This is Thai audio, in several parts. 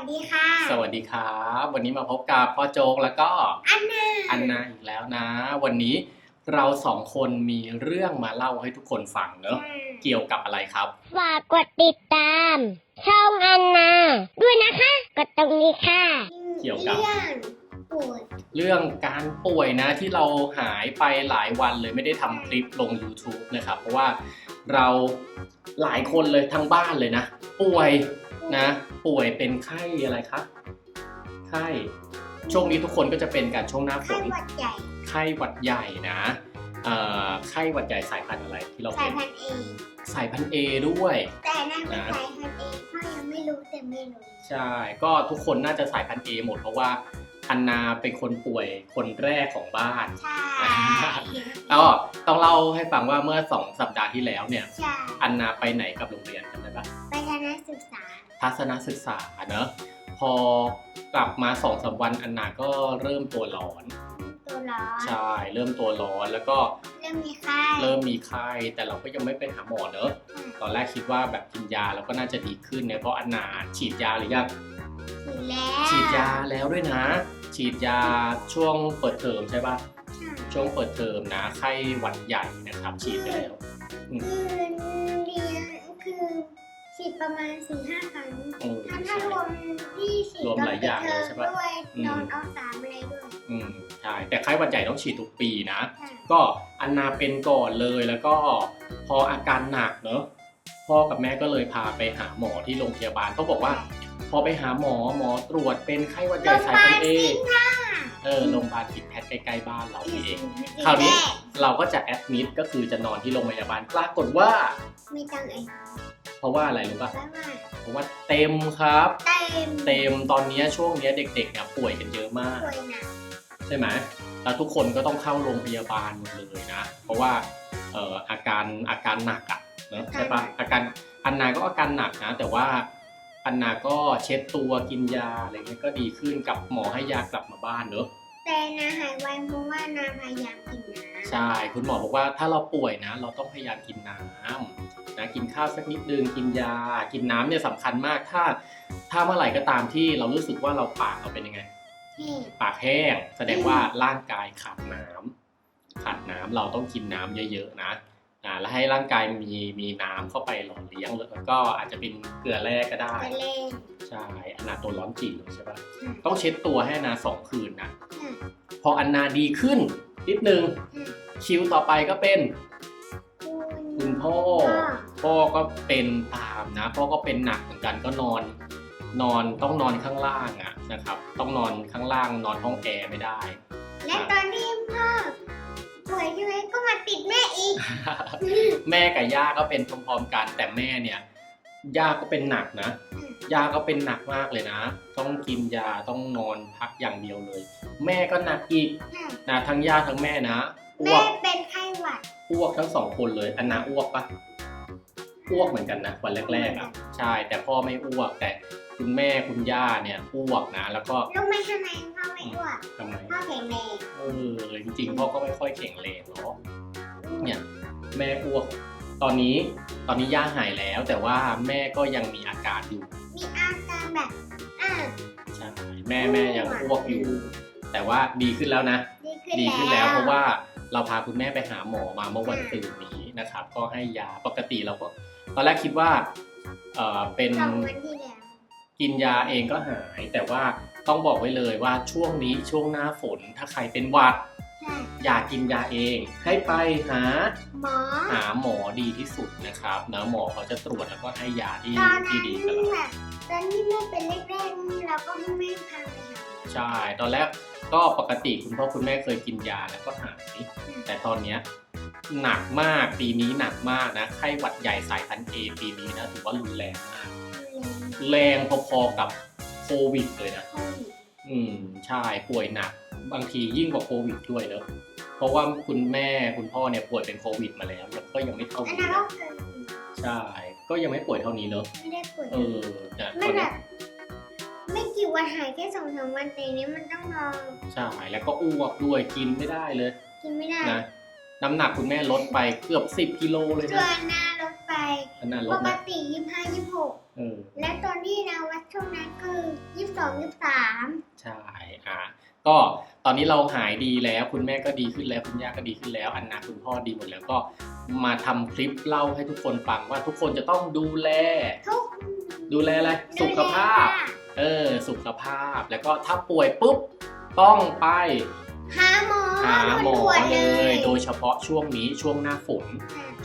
วัสดีค่ะ สวัสดีครับ วันนี้มาพบกับพ่อโจกแล้วก็อันนาอันนาอีกแล้วนะ วันนี้เราสองคนมีเรื่องมาเล่าให้ทุกคนฟังเนอะเกี่ยวกับอะไรครับ ฝากกดติดตาม ช่องอันนาด้วยนะคะ กดตรงนี้ค่ะ เกี่ยวกับ เรื่องปวดเรื่องการป่วยนะที่เราหายไปหลายวันเลยไม่ได้ทำคลิปลง YouTube นะครับ เพราะว่าเราหลายคนเลยทั้งบ้านเลยนะ ป่วย นะ ป่วยเป็นไข้อะไรครับไข้ช่วงนี้ทุกคนก็จะเป็นกันช่วงหน้าฝไข้นหวัดใหญ่ไข้หวัดใหญ่นะเอ่อไข้หวัดใหญ่สายพันธุ์อะไรที่เราสาเป็ยนพันธุ์เอสายพันธุ์เอด้วย แต่นั่นเป็นสายพันธุ์เอพ่อยังไม่รู้แต่ไม่รู้ใช่ ก็ทุกคนน่าจะสายพันธุ์เอหมดเพราะว่าอันนาเป็นคนป่วยคนแรกของบ้าน ใช่ก็ต้องเล่าให้ฟังว่าเมื่อสองสัปดาห์ที่แล้วเนี่ย ใช่อันนาไปไหนกับโรงเรียนจำได้ปะไปคณะศึกษา ทัศนศึกษาเนอะพอกลับมาสองสามวันอันนาก็เริ่มตัวร้อน ตัวร้อนใช่เริ่มตัวร้อนแล้วก็เริ่มมีไข้เริ่มมีไข้แต่เราก็ยังไม่ไปหาหมอเนอะตอนแรกคิดว่าแบบกินยาแล้วก็น่าจะดีขึ้นเนี่ยเพราะอันนาฉีดยาหรือยังถึงแล้วฉีดยาแล้วด้วยนะ ฉีดยาช่วงเปิดเทอมใช่ปะช่วงเปิดเทอมนะไข้หวัดใหญ่นะครับฉีดไปแล้วคือเรียนคือ ฉีดประมาณสี่ห้าครั้งอืมถ้าถ้ารวมที่ฉีดรวมหลายอย่างเลยใช่ปะด้วยอืมนอนเอาสามอะไรด้วยอืมใช่แต่ไข้หวัดใหญ่ต้องฉีดทุกปีนะใช่ก็อันนาเป็นก่อนเลยแล้วก็พออาการหนักเนอะพ่อกับแม่ก็เลยพาไปหาหมอที่โรงพยาบาลเขาบอกว่า พอไปหาหมอหมอตรวจเป็นไข้หวัดใหญ่สายพันธุ์เอโรงพยาบาลสิงห์ค่ะ เออโรงพยาบาลคิดแพทย์ใกล้ๆบ้านเรานี่เอง คราวนี้เราก็จะแอดมิดก็คือจะนอนที่โรงพยาบาลปรากฏว่า ไม่ต้องไอ้ เพราะว่าอะไรรู้ปะแล้วว่าเพราะว่าเต็มครับ เต็มเต็มตอนนี้ช่วงเนี้ยเด็กๆเนี่ยป่วยกันเยอะมากป่วยหนักใช่ไหมแล้วทุกคนก็ต้องเข้าโรงพยาบาลหมดเลยนะ เพราะว่าเอ่ออาการอาการหนักอะ่ะเนอะใช่ปะอาการอันนาก็อาการหนักนะ แต่ว่าอันนาก็เช็ดตัวกินยาอะไรเงี้ยก็ดีขึ้นกับหมอให้ยากลับมาบ้านเนอะแต่นาหายไวเพราะว่านาพยายามกินน้ำ ใช่ คุณหมอบอกว่าถ้าเราป่วยนะ เราต้องพยายามกินน้ำนะกินข้าวสักนิดนึงกินยา กินน้ำเนี่ยสำคัญมากถ้า ถ้าเมื่อไหร่ก็ตามที่เรารู้สึกว่าเราปากเราเป็นยังไงเท่ปากแห้งแสดงว่าร่างกายขาดน้ำขาดน้ำเราต้องกินน้ำเยอะๆนะอ่าแล้วให้ร่างกายมีมีน้ำเข้าไปหล่อเลี้ยงแล้วก็อาจจะเป็นเกลือแร่ก็ได้ไปเล่นใช่อันนาตัวร้อนจีเลยใช่ปะอืมต้องเช็ดตัวให้อันนาสองคืนนะอืมพออันนาดีขึ้น นิดนึงอืมคิวต่อไปก็เป็น คุคุณณพ่อ พ่อก็เป็นตามนะ พ่อก็เป็นหนักเหมือนกันก็นอน นอนต้องนอนข้างล่างอะนะครับ ต้องนอนข้างล่างนอนห้องแอร์ไม่ได้ และตอนที่พ่อป่วยใช่ไหมก็มาติดแม่อีก แม่กับย่าก็เป็นพร้อมๆกันแต่แม่เนี่ยย่าก็เป็นหนักนะอืม ย่าก็เป็นหนักมากเลยนะ ต้องกินยาต้องนอนพักอย่างเดียวเลย แม่ก็หนักอีกค่ะนะทั้งย่าทั้งแม่นะอ้แม่วกเป็นไข้หวัดอ้วกทั้งสองคนเลยอันนาอ้วกปะอ้วกเหมือนกันนะวันแรกๆอะใช่ แต่พ่อไม่อ้วก แต่คุณแม่คุณย่าเนี่ยอ้วกนะแล้วก็รู้ไหมทำไมพ่อไม่อ้วกทำไม พ่อแข็งแรงเออจริงๆพ่อก็ไม่ค่อยแข็งแรงเนาะเนี่ยแม่อ้วก ตอนนี้ตอนนี้ย่าหายแล้ว แต่ว่าแม่ก็ยังมีอาการอยู่ มีอาการแบบอ่าใช่แม่แม่ยังอ้วกอยู่ แต่ว่าดีขึ้นแล้วนะ ดีขึ้นดีแล้วขึ้นแล้วเพราะว่าเราพาคุณแม่ไปหาหมอมาเมื่อวันตื่นนี้นะครับ ก็ให้ยาปกติเราก็ตอนแรกคิดว่าเออเป็นสองวันที่แล้วกินยาเองก็หาย แต่ว่าต้องบอกไว้เลยว่าช่วงนี้ช่วงหน้าฝนถ้าใครเป็นหวัดใช่ อย่ากินยาเอง ให้ไปหาหมอหาหมอดีที่สุดนะครับนะหมอเขาจะตรวจแล้วก็ให้ยาที่ตอนที่นั้นดีกับเราแบบตอนที่แม่เป็นแรกๆเราก็ไม่พาไปหาหมอใช่ตอนแรกก็ปกติคุณพ่อคุณแม่เคยกินยาแล้วก็หายแต่ตอนเนี้ยหนักมากปีนี้หนักมากนะไข้หวัดใหญ่สายพันธุ์เอปีนี้นะถือว่ารุนแรงมากแรงพอๆกับโควิดเลยนะโควิดอืมใช่ป่วยหนัก บางทียิ่งกว่าโควิดด้วยเนอะเพราะว่าคุณแม่คุณพ่อเนี่ยป่วยเป็นโควิดมาแล้วยังก็ยังไม่เท่าอันนี้นั้นก็นะเคยกินใช่ก็ยังไม่ป่วยเท่านี้เนอะไม่ได้ป่วยเออแต่ตมัอนนแบนี้บไม่กี่วันหายแค่สองสามวันแต่นี้มันต้องรอใช่แล้วก็อ้วกด้วยกินไม่ได้เลยกินไม่ได้นะน้ำหนักคุณแม่ลดไปเกือบ 10กิโลเลยส่วนะนหน้ารถไป อันนั้นลปดกนะติยี่ห้ายี่หกเออ และตอนที่เราวัดช่วงนั้นคือสองยี่สิบสามใช่อะก็ตอนนี้เราหายดีแล้ว คุณแม่ก็ดีขึ้นแล้ว คุณย่าก็ดีขึ้นแล้ว อันนาคุณพ่อดีหมดแล้วก็มาทำคลิปเล่าให้ทุกคนฟังว่าทุกคนจะต้องดูแล ทุกดูแลอะไร สุขภาพ เออ สุขภาพ แล้วก็ถ้าป่วยปุ๊บ ต้องไป หาหมอหาหมอด่วนๆเลเลย โดยเฉพาะช่วงนี้ช่วงหน้าฝน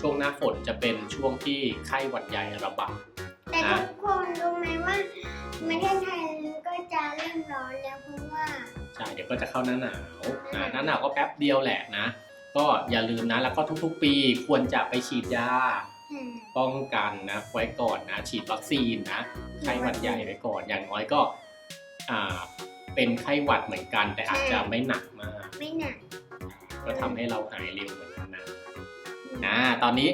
ช่วงหน้าฝนจะเป็นช่วงที่ไข้หวัดใหญ่ระบาด แต่ทุกคนรู้ไหมว่าประเทศไทยก็จะเริ่มร้อนแล้วเพราะว่าใช่เดี๋ยวก็จะเข้าหน้าหนาวนะหน้าหนาวก็แป๊บเดียวแหละนะ ก็อย่าลืมนะแล้วก็ทุกๆ ปีควรจะไปฉีดยาอืมป้องกันนะไว้ก่อนนะ ฉีดวัคซีนนะไข้หวัดใหญ่ไว้ก่อนอย่างน้อยก็อ่า เป็นไข้หวัดเหมือนกัน แต่อาจจะไม่หนักมาก ไม่หนัก ก็ทำให้เราหายเร็วเหมือนกันนะนะตอนนี้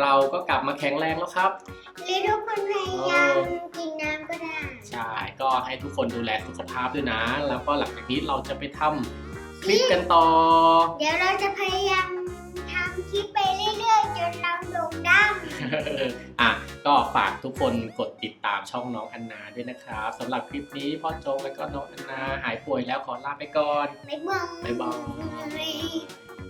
เราก็กลับมาแข็งแรงแล้วครับ หรือทุกคนพยายามกินน้ำก็ได้ ใช่ ก็ให้ทุกคนดูแลสุขภาพด้วยนะ แล้วก็หลังจากนี้เราจะไปทำคลิปกันต่อ เดี๋ยวเราจะพยายามทำค ลิปไปเรื่อยๆ จนเราโด่งดัง อะก็ฝากทุกคนกดติดตามช่องน้องอันนาด้วยนะครับสำหรับคลิปนี้พ่อโจงและก็น้องอันนาหายป่วยแล้วขอลาไปก่อนบ๊ายบายบ๊ายบาย